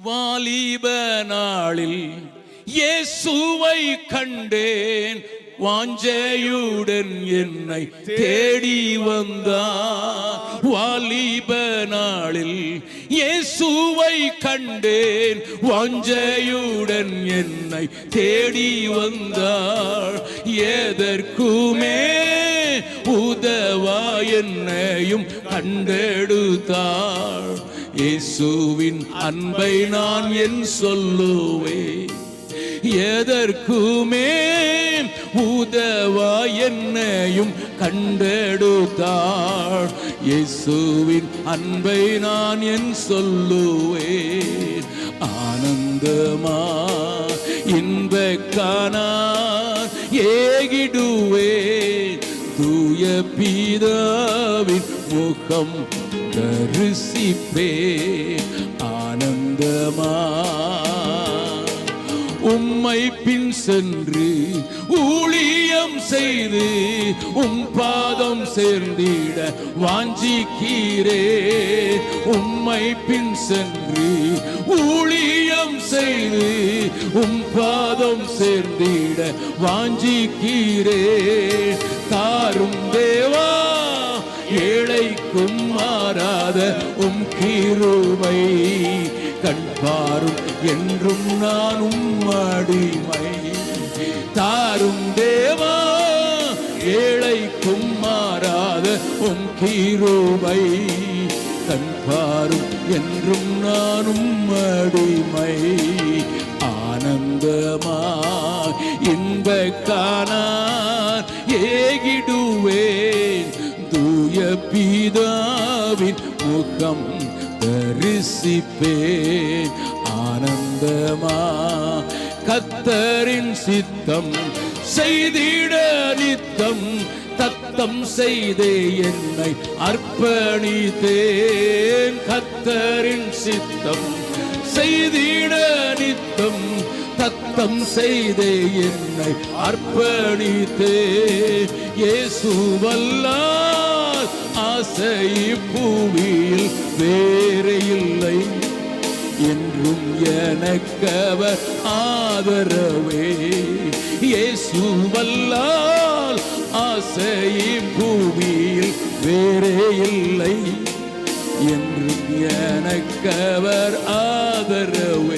வாலிப நாளில் இயேசுவை கண்டேன். வாஞ்சையுடன் என்னை தேடி வந்தார் வாலிப நாளில் இயேசுவை கண்டேன். வாஞ்சையுடன் என்னை தேடி வந்தாள். எதற்குமே உதவா என்னையும் கண்டெடுத்தாள். இயேசுவின் அன்பை நான் என் சொல்லுவே. எதற்குமே உதவா என்னையும் கண்டெடுத்தாள். இயேசுவின் அன்பை நான் என் சொல்லுவேன் ஆனந்தமா இன்பக்கானா ஏகிடுவே. தூய பீதாவின் முகம் தரிசிப்பே. ஆனந்தமா. உம்மை பின் சென்று ஊழியம் செய்து உம் பாதம் சேர்ந்திட வாஞ்சிக்கீரே உம்மை பின் சென்று ஊழியம் செய்து உம் பாதம் சேர்ந்திட வாஞ்சிக்கீரே தாரும் தேவா ஏழைக்கும் மாறாத உம் கீருமை கண்பாரும் என்றும் நான் உம்மடிமை தாரும் தேவா ஏழைக்கும் மாறாத உம் கீருமை கண்பாரும் என்றும் நானும் அடிமை. ஏகிடுவேன் தூய பீதாவின் முகம் தரிசிப்பேன். ஆனந்தமா கத்தரின் சித்தம் செய்திட நித்தம். தத்தம் செய்தே என்னை அர்ப்பணித்தேன். கத்தரின் சித்தம் செய்திட நித்தம். தத்தம் செய்தே என்னை அர்ப்பணித்தே இயேசுவல்லால் ஆசை பூமியில் வேறு இல்லை. என்றும் எனக்கவர் ஆதரவே. இயேசுவல்லால் ஆசை பூமியில் வேறே இல்லை என்றும் எனக்கவர் ஆதரவே ஆனந்தமா